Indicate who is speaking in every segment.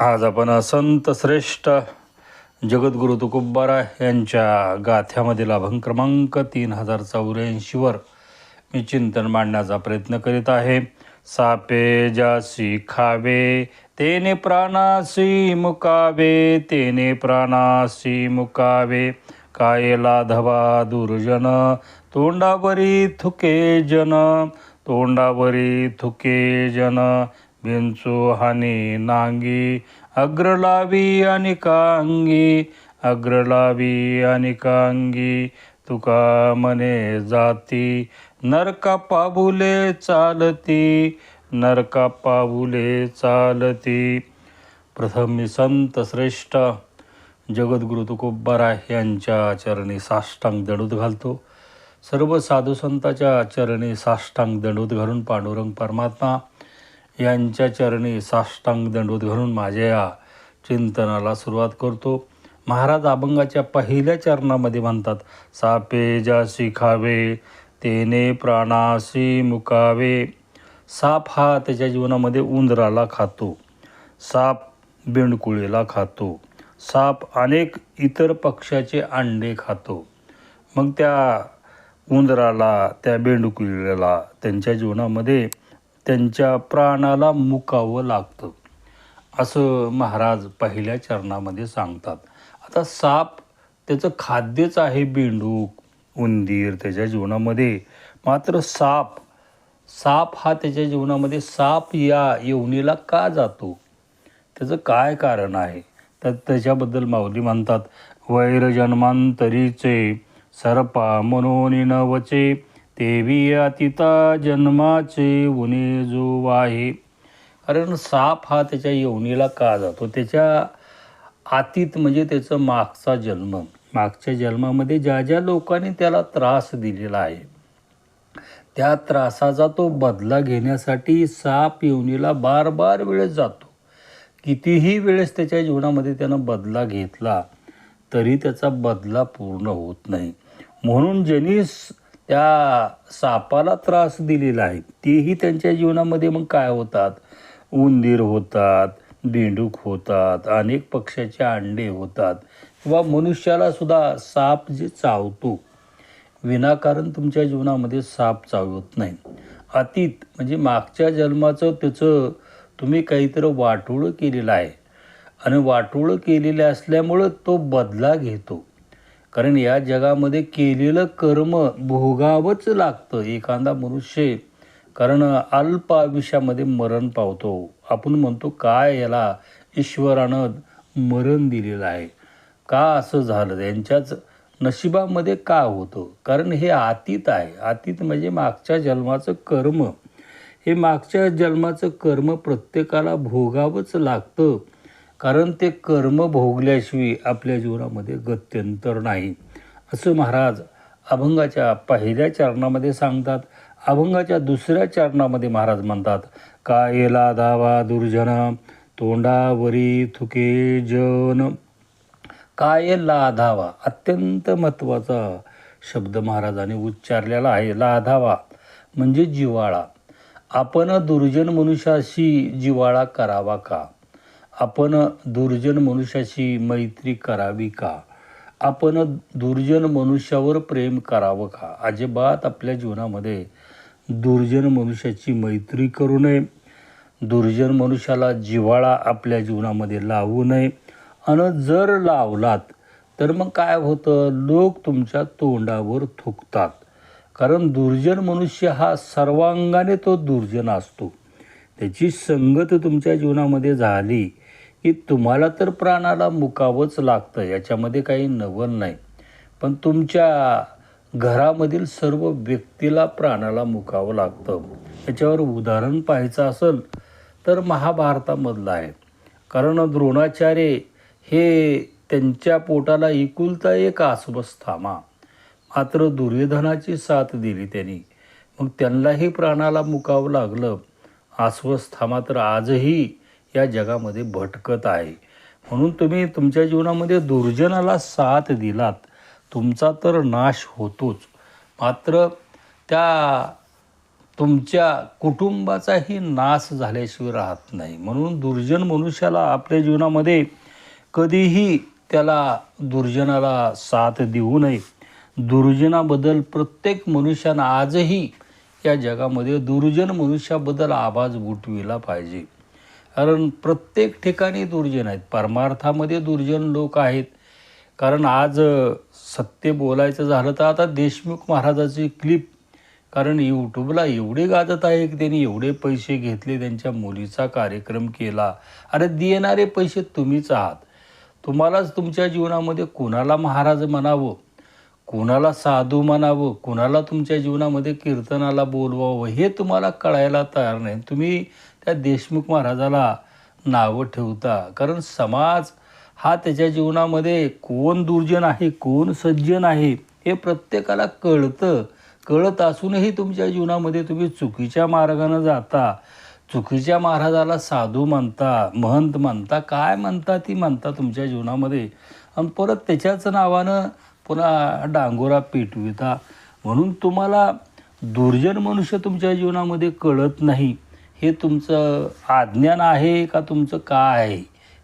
Speaker 1: आज आपण संत श्रेष्ठ जगद्गुरु तुकुब्बारा यांच्या गाथ्यामधील अभंग क्रमांक तीन हजार चौऱ्याऐंशीवर मी चिंतन मांडण्याचा प्रयत्न करीत आहे. सापे जासी खावे तेने प्राणासी मुकावे तेने प्राणासी मुकावे. कायला धवा दुर्जन तोंडावरी थुके जन तोंडावरी थुके जन. बिंचू हानी नांगी अग्रलावी आणि कांगी अग्रलावी आणि कांगी तुका मने जाती नरका पाबुले चालती नरका पाबुले चालती. प्रथम मी संत श्रेष्ठ जगद्गुरु तुकोबारा यांच्या चरणी साष्टांग दडूत घालतो. सर्व साधू संताच्या चरणी साष्टांग दंडूत घालून पांडुरंग परमात्मा यांच्या चरणी साष्टांग दंडवत घालून माझ्या या चिंतनाला सुरुवात करतो. महाराज अभंगाच्या पहिल्या चरणामध्ये म्हणतात सापे जासी खावे तेने प्राणासी मुकावे. साप हा त्याच्या जीवनामध्ये उंदराला खातो. साप बेंडकुळीला खातो. साप अनेक इतर पक्ष्याचे अंडे खातो. मग त्या उंदराला त्या बेंडकुळीला त्यांच्या जीवनामध्ये त्यांच्या प्राणाला मुकावं लागतं. असं महाराज पहिल्या चरणामध्ये सांगतात. आता साप त्याचं खाद्यच आहे बेंडूक उंदीर त्याच्या जीवनामध्ये. मात्र साप साप हा त्याच्या जीवनामध्ये साप या येवणीला का जातो? त्याचं काय कारण आहे? तर त्याच्याबद्दल माऊली म्हणतात वैरजन्मांतरीचे सर्पा मनोनिनवचे वचे तेवी अतिता जन्माचे उणे जो आहे. कारण साप हा त्याच्या यवनीला का जातो? त्याच्या आतीत म्हणजे त्याचं मागचा जन्म. मागच्या जन्मामध्ये ज्या ज्या लोकांनी त्याला त्रास दिलेला आहे त्या त्रासाचा तो बदला घेण्यासाठी साप योनीला बार बार वेळेस जातो. कितीही वेळेस त्याच्या जीवनामध्ये त्यानं बदला घेतला तरी त्याचा बदला पूर्ण होत नाही. म्हणून ज्यांनी त्या सापाला त्रास दिलेला आहे. तेही त्यांच्या जीवनामध्ये मग काय होतात? उंदीर होतात बेंडूक होतात अनेक पक्ष्याचे अंडे होतात. किंवा मनुष्याला सुद्धा साप जे चावतो. विनाकारण तुमच्या जीवनामध्ये साप चावत नाही. अतीत म्हणजे मागच्या जन्माचं त्याचं तुम्ही काहीतरी वाटोळं केलेलं आहे. आणि वाटोळं केलेलं असल्यामुळं तो बदला घेतो. कारण या जगामध्ये केलेलं कर्म भोगावंच लागतं. एखादा मनुष्य कारण अल्प आयुष्यामध्ये मरण पावतो. आपण म्हणतो काय याला ईश्वरानं मरण दिलेलं आहे? का असं झालं? यांच्याच नशिबामध्ये का होतं? कारण हे अतीत आहे. अतीत म्हणजे मागच्या जन्माचं कर्म. हे मागच्या जन्माचं कर्म प्रत्येकाला भोगावंच लागतं. कारण ते कर्म भोगल्याशिवाय आपल्या जीवनामध्ये गत्यंतर नाही. असं महाराज अभंगाच्या पहिल्या चरणामध्ये सांगतात. अभंगाच्या दुसऱ्या चरणामध्ये महाराज म्हणतात कायला धावा दुर्जन तोंडावरी थुके जन. काय लाधावा अत्यंत महत्त्वाचा शब्द महाराजांनी उच्चारलेला आहे. लाधावा म्हणजे जिवाळा आपण दुर्जन मनुष्याशी जिवाळा करावा का? आपण दुर्जन मनुष्याशी मैत्री करावी का? आपण दुर्जन मनुष्यावर प्रेम करावं का? अजिबात आपल्या जीवनामध्ये दुर्जन मनुष्याची मैत्री करू नये. दुर्जन मनुष्याला जिव्हाळा आपल्या जीवनामध्ये लावू नये. आणि जर लावलात तर मग काय होतं? लोक तुमच्या तोंडावर थुकतात. कारण दुर्जन मनुष्य हा सर्वांगाने तो दुर्जन असतो. त्याची संगत तुमच्या जीवनामध्ये झाली. की तुम्हाला तर प्राणाला मुकावंच लागतं याच्यामध्ये काही नवल नाही. पण तुमच्या घरामधील सर्व व्यक्तीला प्राणाला मुकावं लागतं. याच्यावर उदाहरण पाहायचं असेल तर महाभारतामधलं आहे. कारण द्रोणाचार्य हे त्यांच्या पोटाला एकुलता एक आसवस्थामा मात्र दुर्योधनाची साथ दिली त्यांनी. मग त्यांनाही प्राणाला मुकावं लागलं. आसवस्थामा तर आजही या जगामध्ये भटकत आहे. म्हणून तुम्ही तुमच्या जीवनामध्ये दुर्जनाला साथ दिलात. तुमचा तर नाश होतोच. मात्र त्या तुमच्या कुटुंबाचाही नाश झाल्याशिवाय राहत नाही. म्हणून दुर्जन मनुष्याला आपल्या जीवनामध्ये कधीही त्याला दुर्जनाला साथ देऊ नये. दुर्जनाबद्दल प्रत्येक मनुष्यानं आजही या जगामध्ये दुर्जन मनुष्याबद्दल आवाज उठविला पाहिजे. कारण प्रत्येक ठिकाणी दुर्जन आहेत. परमार्थामध्ये दुर्जन लोक आहेत. कारण आज सत्य बोलायचं झालं तर आता देशमुख महाराजाची क्लिप कारण यूट्यूबला एवढे गाजत आहे की त्यांनी एवढे पैसे घेतले त्यांच्या मुलीचा कार्यक्रम केला. अरे देणारे पैसे तुम्हीच आहात. तुम्हालाच तुमच्या जीवनामध्ये कोणाला महाराज म्हणावं? कोणाला साधू म्हणावं? कोणाला तुमच्या जीवनामध्ये कीर्तनाला बोलवावं? हे तुम्हाला कळायला तयार नाही. तुम्ही त्या देशमुख महाराजाला नावं ठेवता. कारण समाज हा त्याच्या जीवनामध्ये कोण दुर्जन आहे कोण सज्जन आहे हे प्रत्येकाला कळतं. कळत असूनही तुमच्या जीवनामध्ये तुम्ही चुकीच्या मार्गानं जाता. चुकीच्या महाराजाला साधू म्हणता महंत म्हणता काय म्हणता ती म्हणता तुमच्या जीवनामध्ये. आणि परत त्याच्याच नावानं पुन्हा डांगोरा पेटविता. म्हणून तुम्हाला दुर्जन मनुष्य तुमच्या जीवनामध्ये कळत नाही. हे तुमचं अज्ञान आहे का तुमचं काय आहे?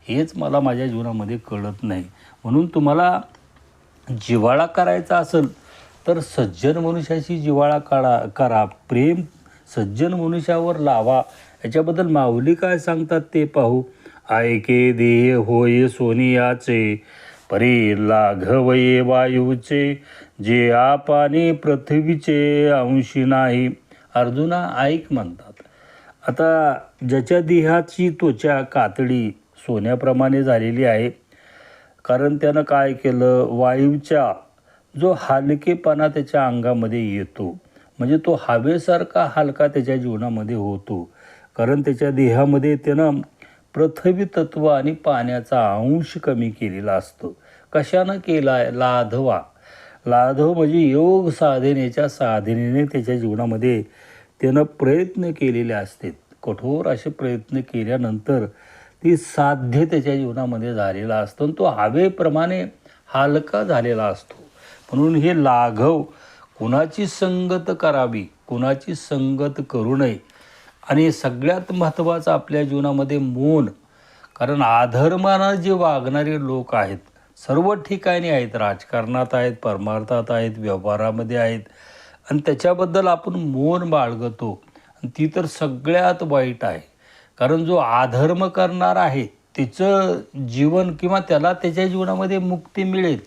Speaker 1: हेच मला माझ्या जीवनामध्ये कळत नाही. म्हणून तुम्हाला जिव्हाळा करायचा असेल तर सज्जन मनुष्याशी जिवाळा काढा करा. प्रेम सज्जन मनुष्यावर लावा. याच्याबद्दल माऊली काय सांगतात ते पाहू. ऐके देह होय सोनियाचे परी लाघवये वायूचे जे आपाने पृथ्वीचे अंशी नाही. अर्जुना ऐक म्हणतात. आता ज्याच्या देहाची त्वचा कातडी सोन्याप्रमाणे झालेली आहे कारण त्यानं काय केलं? वायूच्या जो हलकेपणा त्याच्या अंगामध्ये येतो. म्हणजे तो हवेसारखा हलका त्याच्या जीवनामध्ये होतो. कारण त्याच्या देहामध्ये त्यानं पृथ्वी तत्व आणि पाण्याचा अंश कमी केलेला असतो. कशानं केला आहे लाधवा. लाधव म्हणजे योग साधनेच्या साधनेने त्याच्या जीवनामध्ये त्यानं प्रयत्न केलेले असतात कठोर असे प्रयत्न केल्यानंतर ती साध्य त्याच्या जीवनामध्ये झालेला असतो आणि तो हवेप्रमाणे हलका झालेला असतो. म्हणून हे लाघव कुणाची संगत करावी कुणाची संगत करू नये आणि सगळ्यात महत्त्वाचं आपल्या जीवनामध्ये मौन. कारण आधर्मानं जे वागणारे लोक आहेत सर्व ठिकाणी आहेत राजकारणात आहेत परमार्थात आहेत व्यवहारामध्ये आहेत आणि त्याच्याबद्दल आपण मौन बाळगतो. आणि ती तर सगळ्यात वाईट आहे. कारण जो अधर्म करणार आहे त्याचं जीवन किंवा त्याला त्याच्या जीवनामध्ये मुक्ती मिळेल.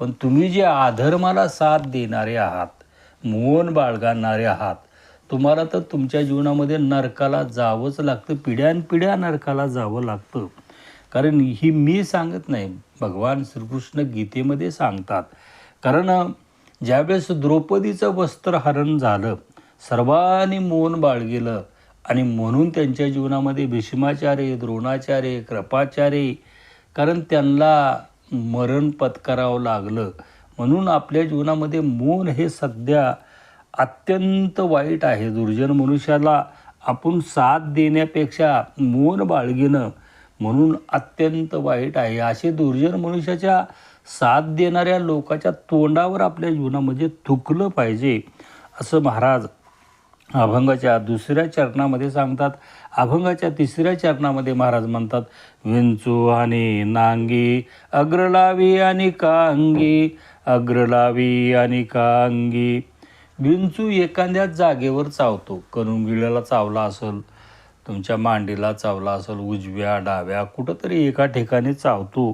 Speaker 1: पण तुम्ही जे अधर्माला साथ देणारे आहात मौन बाळगणारे आहात तुम्हाला तर तुमच्या जीवनामध्ये नरकाला जावंच लागतं. पिढ्यानपिढ्या नरकाला जावं लागतं. कारण ही मी सांगत नाही. भगवान श्रीकृष्ण गीतेमध्ये सांगतात. कारण ज्यावेळेस द्रौपदीचं वस्त्रहरण झालं सर्वांनी मौन बाळगिलं आणि म्हणून त्यांच्या जीवनामध्ये भीष्माचार्य द्रोणाचार्य कृपाचार्य कारण त्यांना मरण पत्करावं लागलं. म्हणून आपल्या जीवनामध्ये मौन हे सध्या अत्यंत वाईट आहे. दुर्जन मनुष्याला आपण साथ देण्यापेक्षा मौन बाळगणं म्हणून अत्यंत वाईट आहे. असे दुर्जन मनुष्याच्या साथ देणाऱ्या लोकाच्या तोंडावर आपल्या जीवनामध्ये थुकलं पाहिजे असं महाराज अभंगाच्या दुसऱ्या चरणामध्ये सांगतात. अभंगाच्या तिसऱ्या चरणामध्ये महाराज म्हणतात विंचू आणि नांगी अग्रलावी आणि कांगी अग्रलावी आणि कांगी. विंचू एखाद्या जागेवर चावतो कनुंगिळ्याला चावला असेल तुमच्या मांडीला चावला असेल उजव्या डाव्या कुठंतरी एका ठिकाणी चावतो.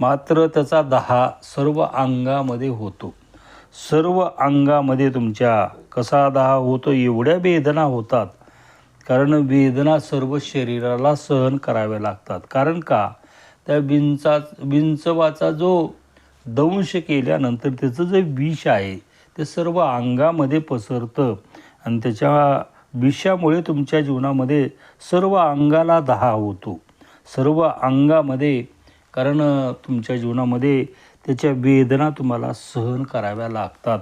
Speaker 1: मात्र त्याचा दहा सर्व अंगामध्ये होतो. सर्व अंगामध्ये तुमच्या कसा दहा होतो एवढ्या वेदना होतात. कारण वेदना सर्व शरीराला सहन कराव्या लागतात. कारण का? त्या विंचा विंचवाचा जो दंश केल्यानंतर त्याचं जे विष आहे ते सर्व अंगामध्ये पसरतं. आणि त्याच्या विषामुळे तुमच्या जीवनामध्ये सर्व अंगाला दहा होतो. सर्व अंगामध्ये कारण तुमच्या जीवनामध्ये त्याच्या वेदना तुम्हाला सहन कराव्या लागतात.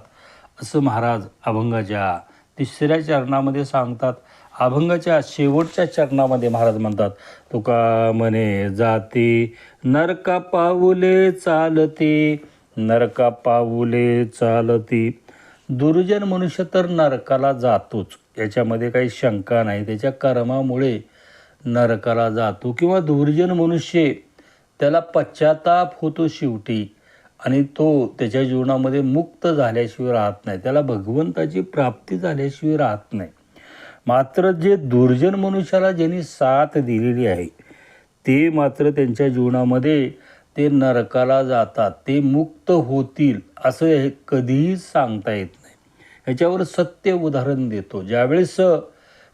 Speaker 1: असं महाराज अभंगाच्या तिसऱ्या चरणामध्ये सांगतात. अभंगाच्या शेवटच्या चरणामध्ये महाराज म्हणतात तुका म्हणे जाते नरका पाऊले चालते नरका पाऊले चालते. दुर्जन मनुष्य तर नरकाला जातोच. याच्यामध्ये काही शंका नाही. त्याच्या कर्मामुळे नरकाला जातो किंवा दुर्जन मनुष्य त्याला पश्चाताप होतो शेवटी. आणि तो त्याच्या जीवनामध्ये मुक्त झाल्याशिवाय राहत नाही. त्याला भगवंताची प्राप्ती झाल्याशिवाय राहत नाही. मात्र जे दुर्जन मनुष्याला ज्यांनी साथ दिलेली आहे ते मात्र त्यांच्या जीवनामध्ये ते नरकाला जातात. ते मुक्त होतील असं हे कधीही सांगता येत नाही. ह्याच्यावर सत्य उदाहरण देतो. ज्यावेळेस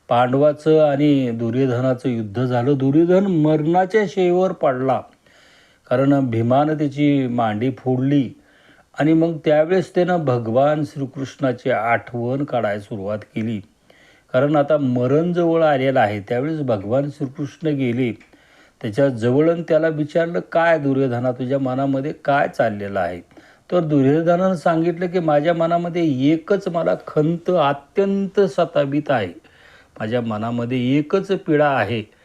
Speaker 1: पांडवाचं आणि दुर्योधनाचं युद्ध झालं दुर्योधन मरणाच्या शेवर पडला. कारण भीमानं त्याची मांडी फोडली आणि मग त्यावेळेस त्यानं भगवान श्रीकृष्णाची आठवण काढायला सुरुवात केली. कारण आता मरण जवळ आलेलं आहे त्यावेळेस भगवान श्रीकृष्ण गेले. त्याच्याजवळ आणि त्याला विचारलं काय दुर्योधना तुझ्या मनामध्ये काय चाललेलं आहे? तर दुर्योधनानं सांगितलं की माझ्या मनामध्ये एकच मला खंत अत्यंत सतावित आहे. माझ्या मनामध्ये एकच पीडा आहे.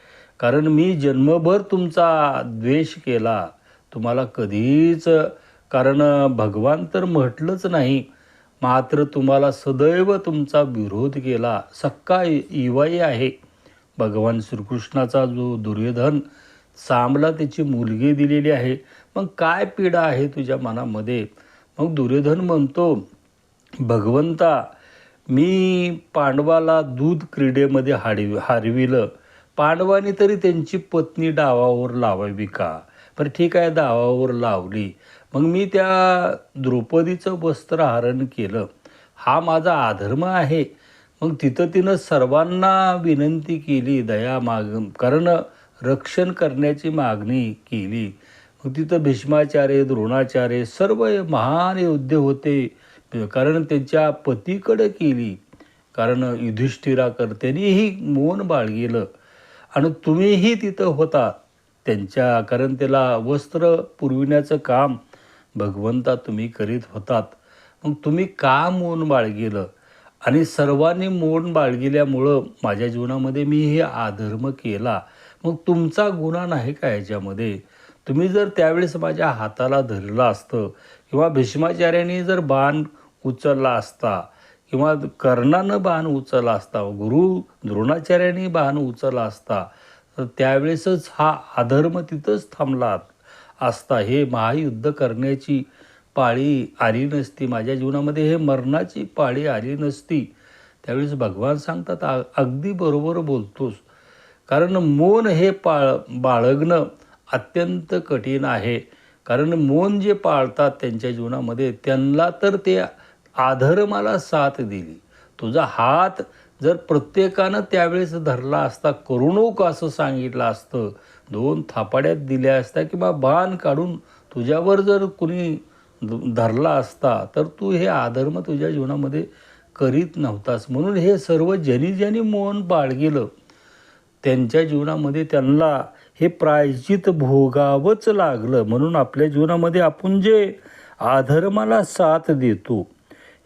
Speaker 1: कारण मी जन्मभर तुमचा द्वेष केला. तुम्हाला कधीच कारण भगवान तर म्हटलंच नाही मात्र तुम्हाला सदैव तुमचा विरोध केला. सक्का इवाई आहे. भगवान श्रीकृष्णाचा जो दुर्योधन सामला त्याची मुलगी दिलेली आहे. मग काय पीडा आहे तुझ्या मनामध्ये? मग दुर्योधन म्हणतो भगवंता मी पांडवाला दूध क्रीडेमध्ये हाडवी हारविलं. पांडवाने तरी त्यांची पत्नी डावावर लावावी का? बरं ठीक आहे डावावर लावली. मग मी त्या द्रौपदीचं वस्त्र हरण केलं. हा माझा अधर्म आहे. मग तिथं तिनं सर्वांना विनंती केली दया माग कारण रक्षण करण्याची मागणी केली. मग तिथं भीष्माचार्य द्रोणाचार्य सर्व महान योद्धे होते कारण त्यांच्या पतीकडे केली. कारण युधिष्ठिराकर त्यांनीही मौन बाळगिलं. आणि तुम्हीही तिथं होता. त्यांच्या कारण त्याला वस्त्र पुरविण्याचं काम भगवंता तुम्ही करीत होतात. मग तुम्ही का मौन बाळगिलं? आणि सर्वांनी मौन बाळगिल्यामुळं माझ्या जीवनामध्ये मी हे अधर्म केला. मग तुमचा गुन्हा नाही का याच्यामध्ये? तुम्ही जर त्यावेळेस माझ्या हाताला धरलं असतं किंवा भीष्माचार्यांनी जर बाण उचलला असता किंवा कर्णानं बाण उचलला असता गुरु द्रोणाचार्याने बाण उचलला असता तर त्यावेळेसच हा अधर्म तिथंच थांबला असता. हे महायुद्ध करण्याची पाळी आली नसती. माझ्या जीवनामध्ये हे मरणाची पाळी आली नसती. त्यावेळेस भगवान सांगतात अगदी बरोबर बोलतोस. कारण मौन हे पाळ बाळगणं अत्यंत कठीण आहे. कारण मौन जे पाळतात त्यांच्या जीवनामध्ये त्यांना तर ते आधर्माला साथ दिली. तुझा हात जर प्रत्येकानं त्यावेळेस धरला असता करू नको असं सांगितलं असतं दोन थापाड्यात दिल्या असत्या किंवा बाण काढून तुझ्यावर जर कुणी धरला असता तर तू हे आधर्म तुझ्या जीवनामध्ये करीत नव्हतास. म्हणून हे सर्व ज्यांनी ज्यांनी मौन बाळगिलं त्यांच्या जीवनामध्ये त्यांना हे प्रायश्चित भोगावंच लागलं. म्हणून आपल्या जीवनामध्ये आपण जे अधर्माला साथ देतो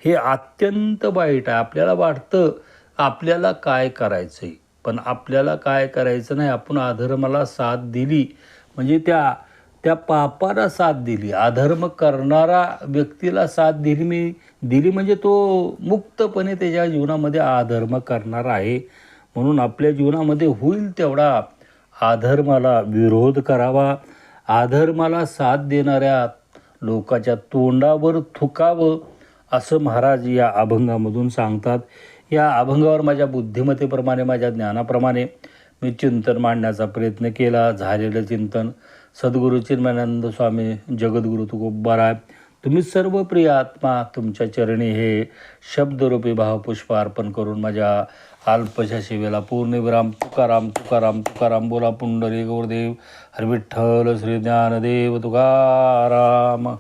Speaker 1: हे अत्यंत वाईट आहे. आपल्याला वाटतं आपल्याला काय करायचं आहे पण आपल्याला काय करायचं नाही. आपण अधर्माला साथ दिली. म्हणजे त्या त्या पापाला साथ दिली. अधर्म करणारा व्यक्तीला साथ दिली मी दिली म्हणजे तो मुक्तपणे त्याच्या जीवनामध्ये अधर्म करणार आहे. म्हणून आपल्या जीवनामध्ये होईल तेवढा अधर्माला विरोध करावा. अधर्माला साथ देणाऱ्या लोकाच्या तोंडावर थुकावं. असं महाराज या अभंगामधून सांगतात. या अभंगावर माझ्या बुद्धिमत्तेप्रमाणे माझ्या ज्ञानाप्रमाणे मी चिंतन मांडण्याचा प्रयत्न केला. झालेलं चिंतन सद्गुरू चिन्मानंद स्वामी जगद्गुरु आहे तुम्ही सर्व प्रिय आत्मा तुमच्या चरणी हे शब्दरूपी भावपुष्प अर्पण करून माझ्या अल्पशा शिवेला पूर्णविराम तुकाराम तुकाराम तुकाराम बोला पुंडरी गौरदेव हरविठ्ठल श्री ज्ञानदेव तुकाराम.